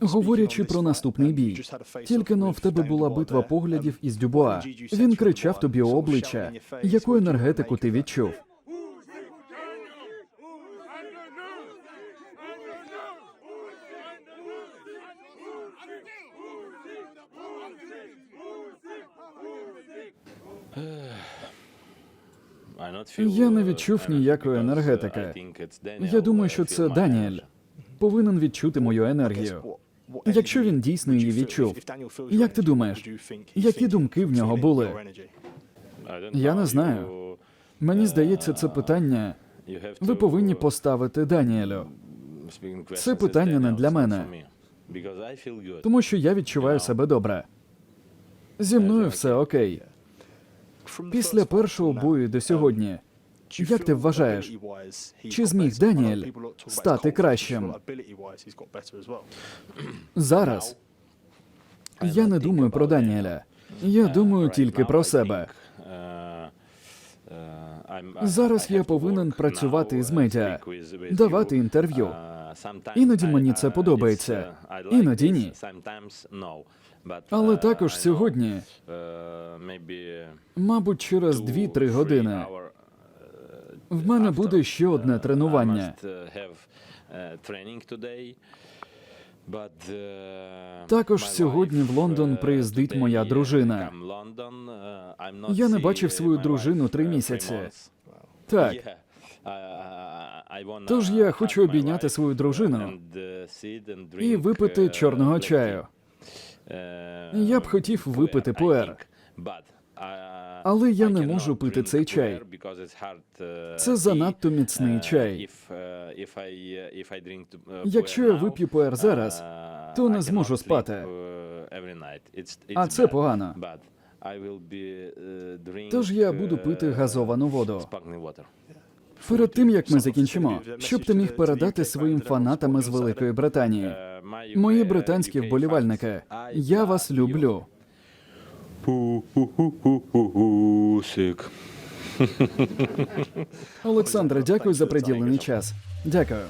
Говорячи про наступний бій, тільки но в тебе була битва поглядів із Дюбуа. Він кричав тобі обличчя. Яку енергетику ти відчув? Я не відчув ніякої енергетики. Я думаю, що це Даніель повинен відчути мою енергію. Якщо він дійсно її відчув, як ти думаєш, які думки в нього були? Я не знаю. Мені здається, це питання ви повинні поставити Даніелю, Це питання не для мене. тому що я відчуваю себе добре. Зі мною все окей. Після першого бою до сьогодні, як ти вважаєш, чи зміг Даніель стати кращим? Зараз я не думаю про Даніеля. Я думаю тільки про себе. Зараз я повинен працювати з медіа, давати інтерв'ю. Іноді мені це подобається, іноді ні. Але також сьогодні, мабуть, через 2-3 години в мене буде ще одне тренування. Також сьогодні в Лондон приїздить моя дружина. Я не бачив свою дружину три місяці. Так, Тож я хочу обійняти свою дружину і випити чорного чаю. я б хотів випити пуер. Але я не можу пити цей чай. Це занадто міцний чай. Якщо я вип'ю пуер зараз, то не зможу спати. А це погано. Тож я буду пити газовану воду. Перед тим як ми закінчимо, щоб ти міг передати своїм фанатам із Великої Британії. Мої британські вболівальники, я вас люблю. Пу-пу-пу-пу-пу-сик. Олександре, дякую за приділений час. Дякую.